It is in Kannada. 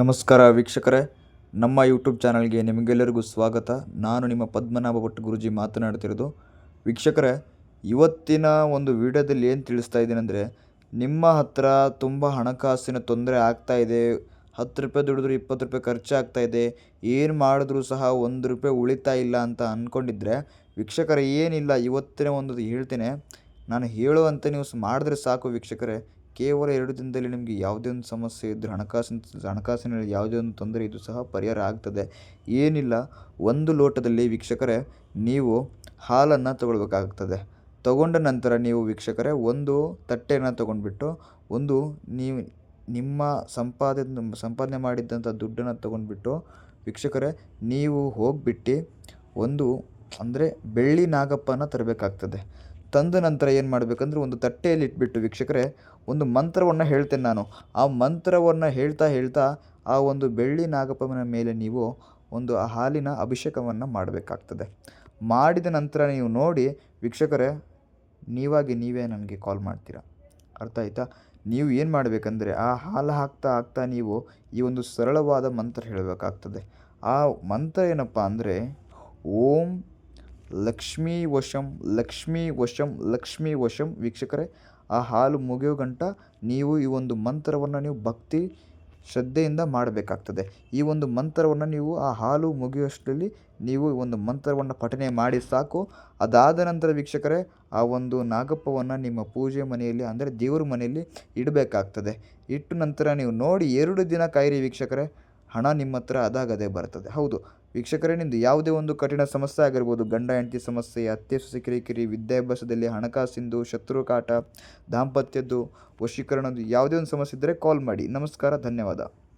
ನಮಸ್ಕಾರ ವೀಕ್ಷಕರೇ. ನಮ್ಮ ಯೂಟ್ಯೂಬ್ ಚಾನಲ್ಗೆ ನಿಮಗೆಲ್ಲರಿಗೂ ಸ್ವಾಗತ. ನಾನು ನಿಮ್ಮ ಪದ್ಮನಾಭ ಭಟ್ ಗುರುಜಿ ಮಾತನಾಡ್ತಿರೋದು. ವೀಕ್ಷಕರೇ, ಇವತ್ತಿನ ಒಂದು ವಿಡಿಯೋದಲ್ಲಿ ಏನು ತಿಳಿಸ್ತಾ ಇದ್ದೀನಿ ಅಂದರೆ, ನಿಮ್ಮ ಹತ್ರ ತುಂಬ ಹಣಕಾಸಿನ ತೊಂದರೆ ಆಗ್ತಾ ಇದೆ. ಹತ್ತು ರೂಪಾಯಿ ದುಡಿದ್ರು ಇಪ್ಪತ್ತು ರೂಪಾಯಿ ಖರ್ಚಾಗ್ತಾ ಇದೆ. ಏನು ಮಾಡಿದ್ರೂ ಸಹ ಒಂದು ರೂಪಾಯಿ ಉಳಿತಾ ಇಲ್ಲ ಅಂತ ಅಂದ್ಕೊಂಡಿದ್ರೆ ವೀಕ್ಷಕರೇ, ಏನಿಲ್ಲ ಇವತ್ತಿನ ಒಂದು ಹೇಳ್ತೇನೆ. ನಾನು ಹೇಳುವಂತೆ ನೀವು ಮಾಡಿದ್ರೆ ಸಾಕು ವೀಕ್ಷಕರೇ. ಕೇವಲ ಎರಡು ದಿನದಲ್ಲಿ ನಿಮಗೆ ಯಾವುದೇ ಒಂದು ಸಮಸ್ಯೆ ಇದ್ದರೆ ಹಣಕಾಸಿನ ಹಣಕಾಸಿನಲ್ಲಿ ಯಾವುದೇ ಒಂದು ತೊಂದರೆ ಇದ್ದರೂ ಸಹ ಪರಿಹಾರ ಆಗ್ತದೆ. ಏನಿಲ್ಲ, ಒಂದು ಲೋಟದಲ್ಲಿ ವೀಕ್ಷಕರೇ, ನೀವು ಹಾಲನ್ನು ತಗೊಳ್ಬೇಕಾಗ್ತದೆ. ತಗೊಂಡ ನಂತರ ನೀವು ವೀಕ್ಷಕರೇ, ಒಂದು ತಟ್ಟೆಯನ್ನು ತಗೊಂಡ್ಬಿಟ್ಟು, ಒಂದು ನೀವು ನಿಮ್ಮ ಸಂಪಾದನೆ ಸಂಪಾದನೆ ಮಾಡಿದ್ದಂಥ ದುಡ್ಡನ್ನು ತಗೊಂಡ್ಬಿಟ್ಟು, ವೀಕ್ಷಕರೇ, ನೀವು ಹೋಗ್ಬಿಟ್ಟು ಒಂದು, ಅಂದರೆ ಬೆಳ್ಳಿ ನಾಗಪ್ಪನ ತರಬೇಕಾಗ್ತದೆ. ತಂದ ನಂತರ ಏನು ಮಾಡಬೇಕಂದ್ರೆ ಒಂದು ತಟ್ಟೆಯಲ್ಲಿ ಇಟ್ಬಿಟ್ಟು ವೀಕ್ಷಕರೇ, ಒಂದು ಮಂತ್ರವನ್ನು ಹೇಳ್ತೇನೆ ನಾನು. ಆ ಮಂತ್ರವನ್ನು ಹೇಳ್ತಾ ಹೇಳ್ತಾ ಆ ಒಂದು ಬೆಳ್ಳಿ ನಾಗಪ್ಪನ ಮೇಲೆ ನೀವು ಒಂದು ಆ ಹಾಲಿನ ಅಭಿಷೇಕವನ್ನು ಮಾಡಬೇಕಾಗ್ತದೆ. ಮಾಡಿದ ನಂತರ ನೀವು ನೋಡಿ, ವೀಕ್ಷಕರೇ, ನೀವಾಗಿ ನೀವೇ ನನಗೆ ಕಾಲ್ ಮಾಡ್ತೀರಾ? ಅರ್ಥ ಆಯಿತಾ? ನೀವು ಏನು ಮಾಡಬೇಕಂದ್ರೆ, ಆ ಹಾಲು ಹಾಕ್ತಾ ಹಾಕ್ತಾ ನೀವು ಈ ಒಂದು ಸರಳವಾದ ಮಂತ್ರ ಹೇಳಬೇಕಾಗ್ತದೆ. ಆ ಮಂತ್ರ ಏನಪ್ಪ ಅಂದರೆ, ಓಂ ಲಕ್ಷ್ಮೀ ವಶಂ ಲಕ್ಷ್ಮೀ ವಶಂ ಲಕ್ಷ್ಮೀ ವಶಂ. ವೀಕ್ಷಕರೇ, ಆ ಹಾಲು ಮುಗಿಯೋ ಗಂಟ ನೀವು ಈ ಒಂದು ಮಂತ್ರವನ್ನು ನೀವು ಭಕ್ತಿ ಶ್ರದ್ಧೆಯಿಂದ ಮಾಡಬೇಕಾಗ್ತದೆ. ಈ ಒಂದು ಮಂತ್ರವನ್ನು ನೀವು ಆ ಹಾಲು ಮುಗಿಯುವಷ್ಟರಲ್ಲಿ ನೀವು ಈ ಒಂದು ಮಂತ್ರವನ್ನು ಪಠನೆ ಮಾಡಿ ಸಾಕು. ಅದಾದ ನಂತರ ವೀಕ್ಷಕರೇ, ಆ ಒಂದು ನಾಗಪ್ಪವನ್ನು ನಿಮ್ಮ ಪೂಜೆ ಮನೆಯಲ್ಲಿ, ಅಂದರೆ ದೇವರ ಮನೆಯಲ್ಲಿ ಇಡಬೇಕಾಗ್ತದೆ. ಇಟ್ಟು ನಂತರ ನೀವು ನೋಡಿ ಎರಡು ದಿನ ಕಾಯಿರಿ ವೀಕ್ಷಕರೇ, ಹಣ ನಿಮ್ಮ ಹತ್ರ ಅದಾಗದೇ ಬರ್ತದೆ. ಹೌದು ವೀಕ್ಷಕರೇ ಯಾವುದೇ ಒಂದು ಕಠಿಣ ಸಮಸ್ಯೆ ಆಗಿರ್ಬೋದು, ಗಂಡ, ಹೆಂಡತಿ ಸಮಸ್ಯೆ ಅತ್ತೆ ಸೊಸೆ ಕಿರಿಕಿರಿ, ವಿದ್ಯಾಭ್ಯಾಸದಲ್ಲಿ ಹಣಕಾಸಿಂದು, ಶತ್ರು ಕಾಟ, ದಾಂಪತ್ಯದ್ದು, ವಶೀಕರಣದ್ದು ಯಾವುದೇ ಒಂದು ಸಮಸ್ಯೆ ಇದ್ದರೆ ಕಾಲ್ ಮಾಡಿ. ನಮಸ್ಕಾರ, ಧನ್ಯವಾದ.